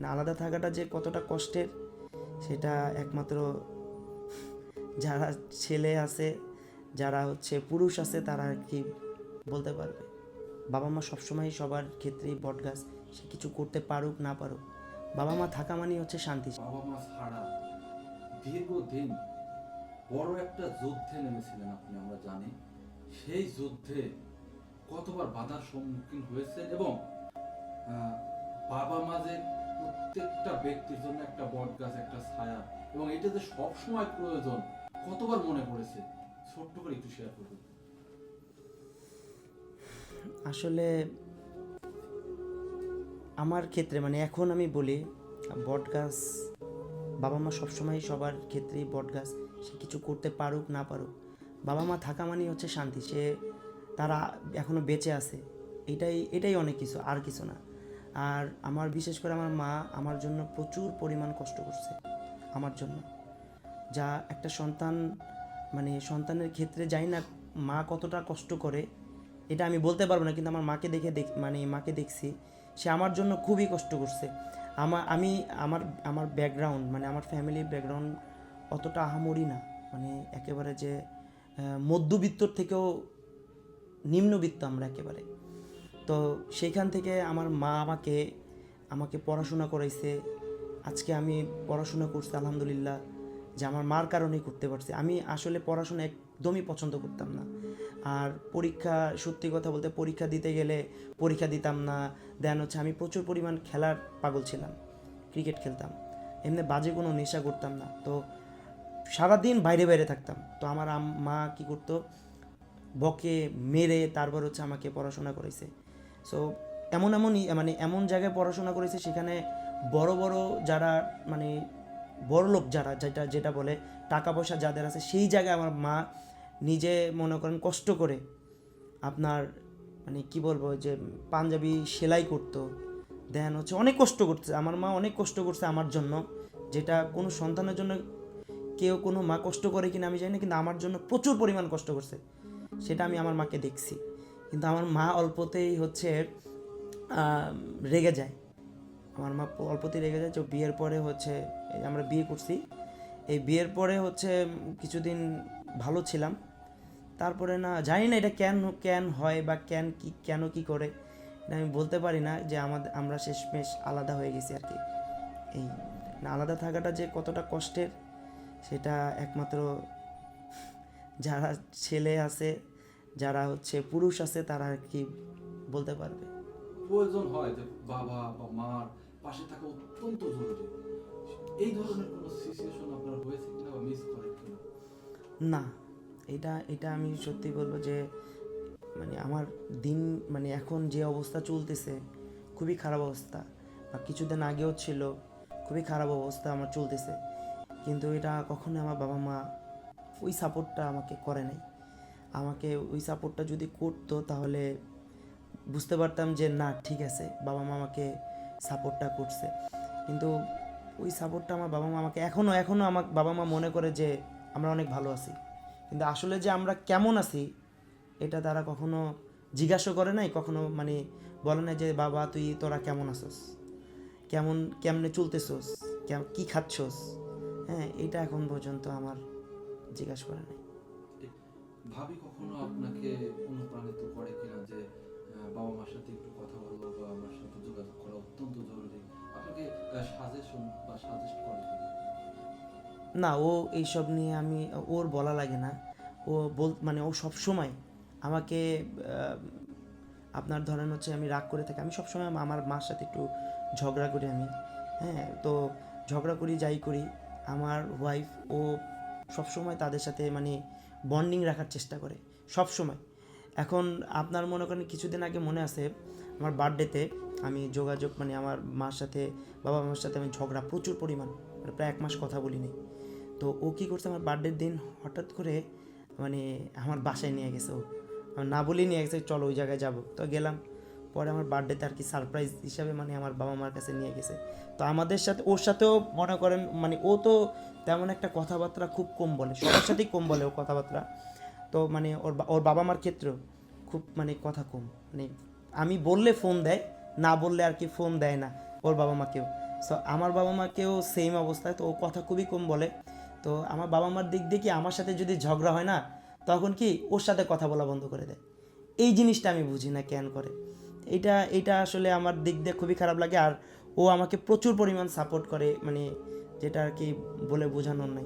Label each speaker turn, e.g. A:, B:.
A: না আলাদা থাকাটা যে কতটা কষ্টের, সেটা একমাত্র যারা ছেলে আছে, যারা হচ্ছে পুরুষ আছে, তারা আর কি বলতে পারবে। বাবা মা সবসময় সবার ক্ষেত্রেই বটগাছ সে কিছু করতে পারুক, না পারুক। বাবা মা থাকা মানেই হচ্ছে শান্তি।
B: বাবা মা ছাড়া দীর্ঘদিন বড় একটা যুদ্ধে নেমেছিলেন আপনি, আমরা জানি। সেই যুদ্ধে কতবার বাধার সম্মুখীন হয়েছে এবং বাবা মা যে প্রত্যেকটা ব্যক্তির জন্য একটা বট গাছ, একটা ছায়া। এবং এটা যে সবসময় প্রয়োজন, কতবার মনে পড়েছে? ছোট্ট করে একটু শেয়ার করবেন।
A: আসলে আমার ক্ষেত্রে মানে এখন আমি বলি, বট গাছ, বাবা মা সবসময় সবার ক্ষেত্রেই বট গাছ, সে কিছু করতে পারুক, না পারুক। বাবা মা থাকা মানেই হচ্ছে শান্তি, সে তারা এখনও বেঁচে আছে। এটাই এটাই অনেক কিছু, আর কিছু না। আর আমার, বিশেষ করে আমার মা আমার জন্য প্রচুর পরিমাণ কষ্ট করছে, আমার জন্য। যা একটা সন্তান মানে সন্তানের ক্ষেত্রে যাই না, মা কতটা কষ্ট করে, এটা আমি বলতে পারব না, কিন্তু আমার মাকে দেখে দেখ মানে মাকে দেখছি, সে আমার জন্য খুবই কষ্ট করছে। আমার আমি, আমার আমার ব্যাকগ্রাউন্ড মানে আমার ফ্যামিলির ব্যাকগ্রাউন্ড অতটা আহামরি না মানে একেবারে যে মধ্যবিত্তর থেকেও নিম্নবিত্ত আমরা একেবারে। তো সেইখান থেকে আমার মা আমাকে আমাকে পড়াশোনা করাইছে। আজকে আমি পড়াশোনা করছি আলহামদুলিল্লাহ, যে আমার মার কারণেই করতে পারছি। আমি আসলে পড়াশোনা একদমই পছন্দ করতাম না। আর পরীক্ষা, সত্যি কথা বলতে পরীক্ষা দিতে গেলে পরীক্ষা দিতাম না। দেন হচ্ছে আমি প্রচুর পরিমাণ খেলার পাগল ছিলাম, ক্রিকেট খেলতাম। এমনি বাজে কোনো নেশা করতাম না। তো সারাদিন বাইরে বাইরে থাকতাম। তো আমার মা কি করতো, বকে মেরে তারপর হচ্ছে আমাকে পড়াশোনা করেছে সো এমন এমনই মানে এমন জায়গায় পড়াশোনা করেছে সেখানে বড় বড় যারা মানে বড় লোক যারা, যেটা যেটা বলে টাকা পয়সা যাদের আছে, সেই জায়গায় আমার মা নিজে মনে করেন কষ্ট করে আপনার মানে কি বলব যে পাঞ্জাবি সেলাই করতো। দেন হচ্ছে অনেক কষ্ট করছে আমার মা অনেক কষ্ট করছে আমার জন্য, যেটা কোনো সন্তানের জন্য কেউ কোনো মা কষ্ট করে কিনা আমি জানি না, কিন্তু আমার জন্য প্রচুর পরিমাণ কষ্ট করছে। সেটা আমি আমার মাকে দেখছি। কিন্তু আমার মা অল্পতেই হচ্ছে রেগে যায়। আমার মা অল্পতেই রেগে যায়, তো বিয়ের পরে হচ্ছে আমরা বিয়ে করছি। এই বিয়ের পরে হচ্ছে কিছুদিন ভালো ছিলাম। তারপরে না, জানি না এটা কেন কেন হয় বা কেন কি কেন কি করে, এটা আমি বলতে পারি না যে আমাদের, আমরা শেষমেশ আলাদা হয়ে গেছি আর কি। এই না, আলাদা থাকাটা যে কতটা কষ্টের, সেটা একমাত্র যারা ছেলে আছে যারা হচ্ছে পুরুষ আছে তারা আর কি বলতে পারবে?
B: প্রয়োজন হয় যে বাবা বা মার পাশে থাকা অত্যন্ত জরুরি। এই ধরনের কোনো সিচুয়েশন আপনার হয়েছে কিনা বা মিস করে কিনা?
A: না এটা এটা আমি সত্যি বলব যে মানে আমার দিন মানে এখন যে অবস্থা চলতেছে খুবই খারাপ অবস্থা। বা কিছুদিন আগেও ছিল খুবই খারাপ অবস্থা আমার চলতেছে। কিন্তু এটা কখনো আমার বাবা মা ওই সাপোর্টটা আমাকে করে নাই। আমাকে ওই সাপোর্টটা যদি করতো তাহলে বুঝতে পারতাম যে না, ঠিক আছে, বাবা মা আমাকে সাপোর্টটা করছে। কিন্তু ওই সাপোর্টটা আমার বাবা মা আমাকে এখনও এখনও আমার বাবা মা মনে করে যে আমরা অনেক ভালো আছি। কিন্তু আসলে যে আমরা কেমন আছি, এটা তারা কখনো জিজ্ঞাসা করে নাই, কখনো মানে বলে না যে, বাবা, তুই, তোরা কেমন আছোস? কেমন, কেমনে চলতেছোস? কী খাচ্ছস? হ্যাঁ এটা এখন পর্যন্ত আমার জিজ্ঞাসা করে নাই।
B: ভাবি কখনো আপনাকে অনুপ্রাণিত করে কিনা যে বাবা মার সাথে একটু কথা বলব বা আমার সাথে যোগাযোগ করা অত্যন্ত জরুরি? আপনাকে সাজেশন বা সাজেস্ট করে কিনা?
A: না, ও এইসব নিয়ে আমি, ওর বলা লাগে না। ও বল মানে ও সব সময় আমাকে আপনার ধরেন হচ্ছে আমি রাগ করে থাকি। আমি সবসময় আমার মার সাথে একটু ঝগড়া করি আমি। হ্যাঁ তো ঝগড়া করি, যাই করি, আমার ওয়াইফ ও সবসময় তাদের সাথে মানে বন্ডিং রাখার চেষ্টা করে সব সময় এখন আপনার মনে করেন কিছুদিন আগে মনে আছে, আমার বার্থডেতে আমি যোগাযোগ মানে আমার মার সাথে, বাবা মার সাথে আমি ঝগড়া প্রচুর পরিমাণ মানে প্রায় এক মাস কথা বলিনি তো ও কী করছে আমার বার্থডের দিন হঠাৎ করে মানে আমার বাসায় নিয়ে গেছে ও। না বলেই নিয়ে গেছে, চলো ওই জায়গায় যাব। তো গেলাম পরে আমার বার্থডেতে আর কি সারপ্রাইজ হিসাবে মানে আমার বাবা মার কাছে নিয়ে গেছে। তো আমাদের সাথে, ওর সাথেও মনে করেন মানে ও তো তেমন একটা কথাবার্তা খুব কম বলে, সবার সাথেই কম বলে ও কথাবার্তা। তো মানে ওর ওর বাবা মার ক্ষেত্রেও খুব মানে কথা কম। মানে আমি বললে ফোন দেয়, না বললে আর কি ফোন দেয় না ওর বাবা মাকেও। সো আমার বাবা মাকেও সেম অবস্থায়, তো ও কথা খুবই কম বলে। তো আমার বাবা মার দিক দিয়ে কি আমার সাথে যদি ঝগড়া হয় না, তখন কি ওর সাথে কথা বলা বন্ধ করে দেয়? এই জিনিসটা আমি বুঝি না কেন করে। এটা এটা আসলে আমার দিক দিয়ে খুবই খারাপ লাগে আর ও আমাকে প্রচুর পরিমাণ সাপোর্ট করে মানে যেটা আর কি বলে বোঝানোর নাই।